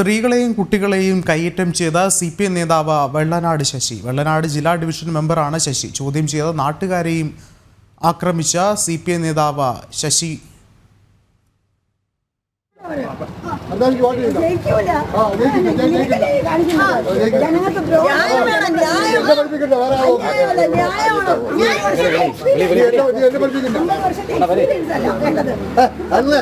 സ്ത്രീകളെയും കുട്ടികളെയും കയ്യേറ്റം ചെയ്ത സി പി എം നേതാവ് വെള്ളനാട് ശശി. വെള്ളനാട് ജില്ലാ ഡിവിഷൻ മെമ്പറാണ് ശശി. ചോദ്യം ചെയ്ത നാട്ടുകാരെയും ആക്രമിച്ച സി പി എം നേതാവ് ശശി. ജനങ്ങൾക്ക് എന്നെ പഠിപ്പിക്കണ്ട, വേറെ അല്ല.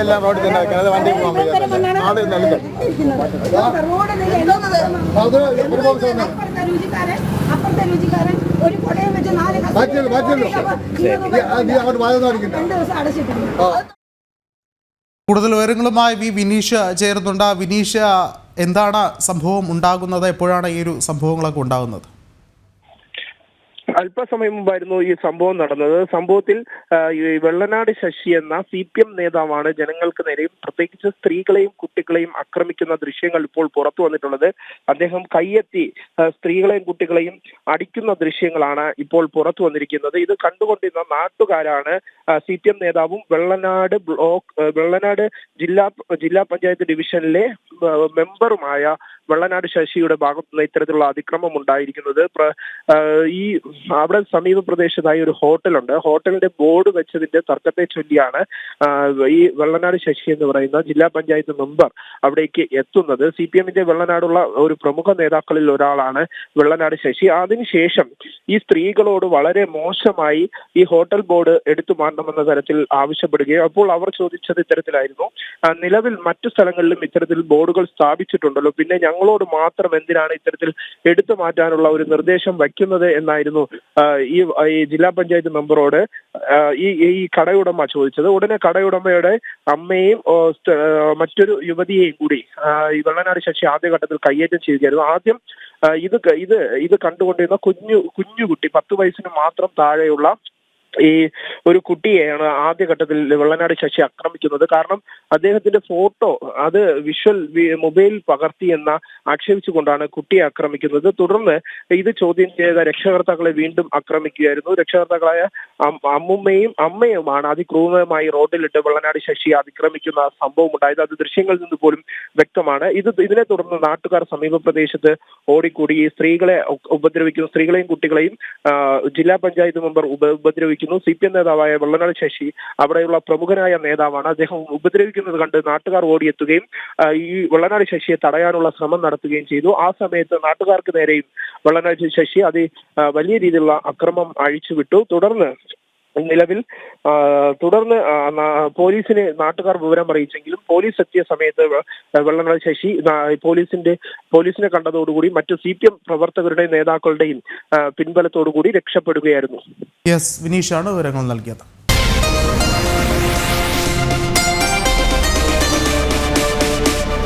എല്ലാം റോഡിൽ തന്നെ വെക്കുന്നത് വണ്ടി പോകാൻ നൽകും അപ്പുറത്തെ രുചിക്കാരൻ ഒരു കുടയും വെച്ച് നാല് മാറ്റിയല്ലോ, മാറ്റിയല്ലോ. അങ്ങോട്ട് വായ രണ്ട് ദിവസം അടച്ചിട്ടുണ്ട് ആ കൂടുതൽ വിവരങ്ങളുമായി വി വിനീഷ് ചേരുന്നുണ്ട്. വിനീഷ് എന്താണ് സംഭവം ഉണ്ടാകുന്നത്? എപ്പോഴാണ് ഈ ഒരു സംഭവങ്ങളൊക്കെ ഉണ്ടാകുന്നത്? അല്പസമയം മുമ്പായിരുന്നു ഈ സംഭവം നടന്നത്. സംഭവത്തിൽ വെള്ളനാട് ശശി എന്ന സി പി എം നേതാവാണ് ജനങ്ങൾക്ക് നേരെയും പ്രത്യേകിച്ച് സ്ത്രീകളെയും കുട്ടികളെയും ആക്രമിക്കുന്ന ദൃശ്യങ്ങൾ ഇപ്പോൾ പുറത്തു വന്നിട്ടുള്ളത്. അദ്ദേഹം കയ്യെത്തി സ്ത്രീകളെയും കുട്ടികളെയും അടിക്കുന്ന ദൃശ്യങ്ങളാണ് ഇപ്പോൾ പുറത്തു വന്നിരിക്കുന്നത്. ഇത് കണ്ടുകൊണ്ടിരുന്ന നാട്ടുകാരാണ് സി പി എം നേതാവും വെള്ളനാട് ബ്ലോക്ക് വെള്ളനാട് ജില്ലാ ജില്ലാ പഞ്ചായത്ത് ഡിവിഷനിലെ മെമ്പറുമായ വെള്ളനാട് ശശിയുടെ ഭാഗത്തുനിന്ന് ഇത്തരത്തിലുള്ള അതിക്രമം ഉണ്ടായിരിക്കുന്നത്. ഈ അവിടെ സമീപ പ്രദേശത്തായി ഒരു ഹോട്ടലുണ്ട്. ഹോട്ടലിന്റെ ബോർഡ് വെച്ചതിന്റെ തർക്കത്തെ ചൊല്ലിയാണ് ഈ വെള്ളനാട് ശശി എന്ന് പറയുന്ന ജില്ലാ പഞ്ചായത്ത് മെമ്പർ അവിടേക്ക് എത്തുന്നത്. സി പി എമ്മിന്റെ വെള്ളനാടുള്ള ഒരു പ്രമുഖ നേതാക്കളിൽ ഒരാളാണ് വെള്ളനാട് ശശി. അതിനുശേഷം ഈ സ്ത്രീകളോട് വളരെ മോശമായി ഈ ഹോട്ടൽ ബോർഡ് എടുത്തു മാറ്റണമെന്ന തരത്തിൽ ആവശ്യപ്പെടുകയും അപ്പോൾ അവർ ചോദിച്ചത് ഇത്തരത്തിലായിരുന്നു. നിലവിൽ മറ്റു സ്ഥലങ്ങളിലും ഇത്തരത്തിൽ ബോർഡുകൾ സ്ഥാപിച്ചിട്ടുണ്ടല്ലോ. പിന്നെ ഞങ്ങളോട് മാത്രം എന്തിനാണ് ഇത്തരത്തിൽ എടുത്തു മാറ്റാനുള്ള ഒരു നിർദ്ദേശം വയ്ക്കുന്നത് എന്നായിരുന്നു ഈ ജില്ലാ പഞ്ചായത്ത് മെമ്പറോട് ഈ ഈ കടയുടമ ചോദിച്ചത്. ഉടനെ കടയുടമയുടെ അമ്മയും മറ്റൊരു യുവതിയെയും കൂടി ഈ വെള്ളനാട് ശശി ആദ്യഘട്ടത്തിൽ കയ്യേറ്റം ചെയ്യുകയായിരുന്നു. ആദ്യം ഇത് ഇത് ഇത് കണ്ടുകൊണ്ടിരുന്ന കുഞ്ഞു കുഞ്ഞു കുട്ടി പത്ത് വയസ്സിന് മാത്രം താഴെയുള്ള ഈ ഒരു കുട്ടിയെയാണ് ആദ്യഘട്ടത്തിൽ വെള്ളനാട് ശശി ആക്രമിക്കുന്നത്. കാരണം അദ്ദേഹത്തിന്റെ ഫോട്ടോ അത് വിഷ്വൽ മൊബൈൽ പകർത്തി എന്ന ആക്ഷേപിച്ചുകൊണ്ടാണ് കുട്ടിയെ ആക്രമിക്കുന്നത്. തുടർന്ന് ഇത് ചോദ്യം ചെയ്ത രക്ഷകർത്താക്കളെ വീണ്ടും ആക്രമിക്കുകയായിരുന്നു. രക്ഷകർത്താക്കളായ അമ്മുമ്മയും അമ്മയുമാണ് അതിക്രൂരമായി റോഡിലിട്ട് വെള്ളനാട് ശശി അതിക്രമിക്കുന്ന സംഭവം ഉണ്ടായത്. അത് ദൃശ്യങ്ങളിൽ നിന്ന് പോലും വ്യക്തമാണ്. ഇത് ഇതിനെ തുടർന്ന് നാട്ടുകാർ സമീപ പ്രദേശത്ത് ഓടിക്കൂടി. സ്ത്രീകളെ ഉപദ്രവിക്കുന്ന ഉപദ്രവിക്കുന്നു സ്ത്രീകളെയും കുട്ടികളെയും ജില്ലാ പഞ്ചായത്ത് മെമ്പർ ഉപ- ഉപദ്രവിക്കുന്നു സി പി എം നേതാവായ വെള്ളനാട് ശശി അവിടെയുള്ള പ്രമുഖനായ നേതാവാണ്. അദ്ദേഹം ഉപദ്രവിക്കുന്നത് കണ്ട് നാട്ടുകാർ ഓടിയെത്തുകയും ഈ വെള്ളനാട് ശശിയെ തടയാനുള്ള ശ്രമം നടത്തുകയും ചെയ്തു. ആ സമയത്ത് നാട്ടുകാർക്ക് നേരെയും വെള്ളനാട് ശശി അത് വലിയ രീതിയിലുള്ള അക്രമം അഴിച്ചുവിട്ടു. തുടർന്ന് നിലവിൽ തുടർന്ന് പോലീസിന് നാട്ടുകാർ വിവരം അറിയിച്ചെങ്കിലും പോലീസ് എത്തിയ സമയത്ത് വെള്ളനാട് ശശി പോലീസിന്റെ പോലീസിനെ കണ്ടതോടുകൂടി മറ്റു സി പി എം പ്രവർത്തകരുടെയും നേതാക്കളുടെയും പിൻബലത്തോടുകൂടി രക്ഷപ്പെടുകയായിരുന്നു. യെസ് വിനീഷാണ് വിവരങ്ങൾ നൽകിയത്.